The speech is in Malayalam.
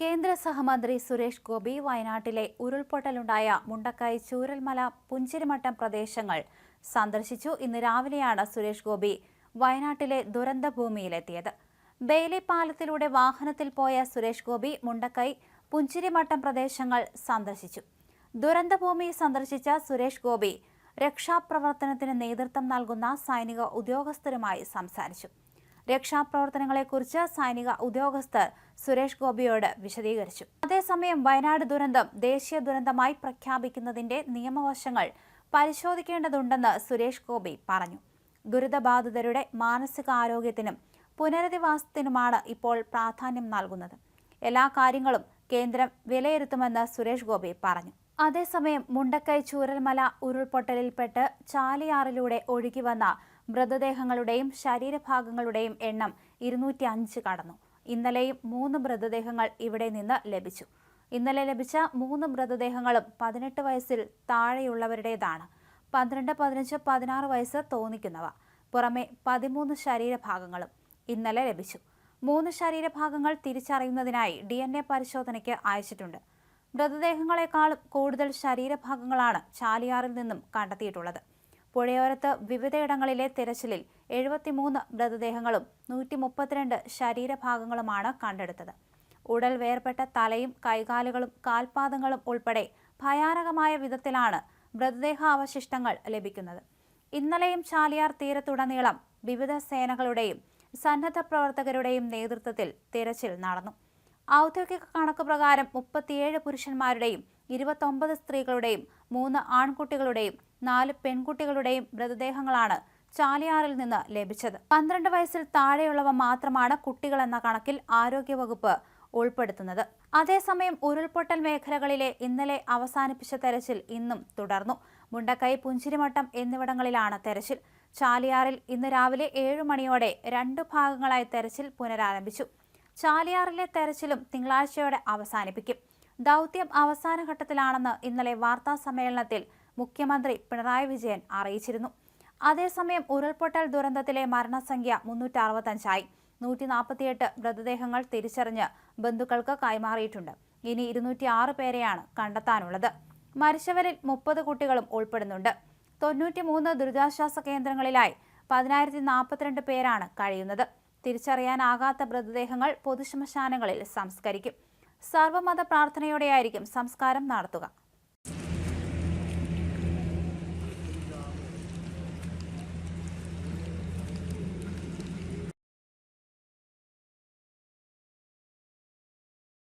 കേന്ദ്ര സഹമന്ത്രി സുരേഷ് ഗോപി വയനാട്ടിലെ ഉരുൾപൊട്ടലുണ്ടായ മുണ്ടക്കൈ ചൂരൽമല പുഞ്ചിരിമട്ടം പ്രദേശങ്ങൾ സന്ദർശിച്ചു. ഇന്ന് രാവിലെയാണ് സുരേഷ് ഗോപി വയനാട്ടിലെ ദുരന്തഭൂമിയിലെത്തിയത്. ബെയിലി പാലത്തിലൂടെ വാഹനത്തിൽ പോയ സുരേഷ് ഗോപി മുണ്ടക്കൈ പുഞ്ചിരിമട്ടം പ്രദേശങ്ങൾ സന്ദർശിച്ചു. ദുരന്തഭൂമി സന്ദർശിച്ച സുരേഷ് ഗോപി രക്ഷാപ്രവർത്തനത്തിന് നേതൃത്വം നൽകുന്ന സൈനിക ഉദ്യോഗസ്ഥരുമായി സംസാരിച്ചു. രക്ഷാപ്രവർത്തനങ്ങളെക്കുറിച്ച് സൈനിക ഉദ്യോഗസ്ഥർ സുരേഷ് ഗോപിയോട് വിശദീകരിച്ചു. അതേസമയം വയനാട് ദുരന്തം ദേശീയ ദുരന്തമായി പ്രഖ്യാപിക്കുന്നതിന്റെ നിയമവശങ്ങൾ പരിശോധിക്കേണ്ടതുണ്ടെന്ന് സുരേഷ് ഗോപി പറഞ്ഞു. ദുരിതബാധിതരുടെ മാനസികാരോഗ്യത്തിനും പുനരധിവാസത്തിനുമാണ് ഇപ്പോൾ പ്രാധാന്യം നൽകുന്നത്. എല്ലാ കാര്യങ്ങളും കേന്ദ്രം വിലയിരുത്തുമെന്ന് സുരേഷ് ഗോപി പറഞ്ഞു. അതേസമയം മുണ്ടക്കൈ ചൂരൽമല ഉരുൾപൊട്ടലിൽപ്പെട്ട് ചാലിയാറിലൂടെ ഒഴുകിവന്ന മൃതദേഹങ്ങളുടെയും ശരീരഭാഗങ്ങളുടെയും എണ്ണം ഇരുന്നൂറ്റി അഞ്ച് കടന്നു. ഇന്നലെയും മൂന്ന് മൃതദേഹങ്ങൾ ഇവിടെ നിന്ന് ലഭിച്ചു. ഇന്നലെ ലഭിച്ച മൂന്ന് മൃതദേഹങ്ങളും പതിനെട്ട് വയസ്സിൽ താഴെയുള്ളവരുടേതാണ്. പന്ത്രണ്ട് പതിനഞ്ച് പതിനാറ് വയസ്സ് തോന്നിക്കുന്നവ. പുറമെ പതിമൂന്ന് ശരീരഭാഗങ്ങളും ഇന്നലെ ലഭിച്ചു. മൂന്ന് ശരീരഭാഗങ്ങൾ തിരിച്ചറിയുന്നതിനായി ഡി എൻ എ പരിശോധനയ്ക്ക് അയച്ചിട്ടുണ്ട്. മൃതദേഹങ്ങളെക്കാളും കൂടുതൽ ശരീരഭാഗങ്ങളാണ് ചാലിയാറിൽ നിന്നും കണ്ടെത്തിയിട്ടുള്ളത്. പുഴയോരത്ത് വിവിധയിടങ്ങളിലെ തിരച്ചിലിൽ എഴുപത്തിമൂന്ന് മൃതദേഹങ്ങളും നൂറ്റി മുപ്പത്തിരണ്ട് ശരീരഭാഗങ്ങളുമാണ് കണ്ടെടുത്തത്. ഉടൽ വേർപെട്ട തലയും കൈകാലുകളും കാൽപാദങ്ങളും ഉൾപ്പെടെ ഭയാനകമായ വിധത്തിലാണ് മൃതദേഹാവശിഷ്ടങ്ങൾ ലഭിക്കുന്നത്. ഇന്നലെയും ചാലിയാർ തീരത്തുടനീളം വിവിധ സേനകളുടെയും സന്നദ്ധ പ്രവർത്തകരുടെയും നേതൃത്വത്തിൽ തിരച്ചിൽ നടന്നു. ഔദ്യോഗിക കണക്ക് പ്രകാരം മുപ്പത്തിയേഴ് പുരുഷന്മാരുടെയും ഇരുപത്തൊമ്പത് സ്ത്രീകളുടെയും മൂന്ന് ആൺകുട്ടികളുടെയും നാല് പെൺകുട്ടികളുടെയും മൃതദേഹങ്ങളാണ് ചാലിയാറിൽ നിന്ന് ലഭിച്ചത്. പന്ത്രണ്ട് വയസ്സിൽ താഴെയുള്ളവ മാത്രമാണ് കുട്ടികൾ എന്ന കണക്കിൽ ആരോഗ്യവകുപ്പ് ഉൾപ്പെടുത്തുന്നത്. അതേസമയം ഉരുൾപൊട്ടൽ മേഖലകളിലെ ഇന്നലെ അവസാനിപ്പിച്ച തെരച്ചിൽ ഇന്നും തുടർന്നു. മുണ്ടക്കൈ പുഞ്ചിരിമട്ടം എന്നിവിടങ്ങളിലാണ് തെരച്ചിൽ. ചാലിയാറിൽ ഇന്ന് രാവിലെ ഏഴു മണിയോടെ രണ്ടു ഭാഗങ്ങളായി തെരച്ചിൽ പുനരാരംഭിച്ചു. ചാലിയാറിലെ തെരച്ചിലും തിങ്കളാഴ്ചയോടെ അവസാനിപ്പിക്കും. ദൗത്യം അവസാന ഘട്ടത്തിലാണെന്ന് ഇന്നലെ വാർത്താ സമ്മേളനത്തിൽ മുഖ്യമന്ത്രി പിണറായി വിജയൻ അറിയിച്ചിരുന്നു. അതേസമയം ഉരുൾപൊട്ടൽ ദുരന്തത്തിലെ മരണസംഖ്യ മുന്നൂറ്റി അറുപത്തഞ്ചായി നൂറ്റി നാൽപ്പത്തിയെട്ട് മൃതദേഹങ്ങൾ തിരിച്ചറിഞ്ഞ് ബന്ധുക്കൾക്ക് കൈമാറിയിട്ടുണ്ട്. ഇനി ഇരുന്നൂറ്റി ആറ് പേരെയാണ് കണ്ടെത്താനുള്ളത്. മരിച്ചവരിൽ മുപ്പത് കുട്ടികളും ഉൾപ്പെടുന്നുണ്ട്. തൊണ്ണൂറ്റിമൂന്ന് ദുരിതാശ്വാസ കേന്ദ്രങ്ങളിലായി പതിനായിരത്തി നാൽപ്പത്തിരണ്ട് പേരാണ് കഴിയുന്നത്. തിരിച്ചറിയാനാകാത്ത മൃതദേഹങ്ങൾ പൊതുശ്മശാനങ്ങളിൽ സംസ്കരിക്കും. സർവമത പ്രാർത്ഥനയോടെയായിരിക്കും സംസ്കാരം നടത്തുക.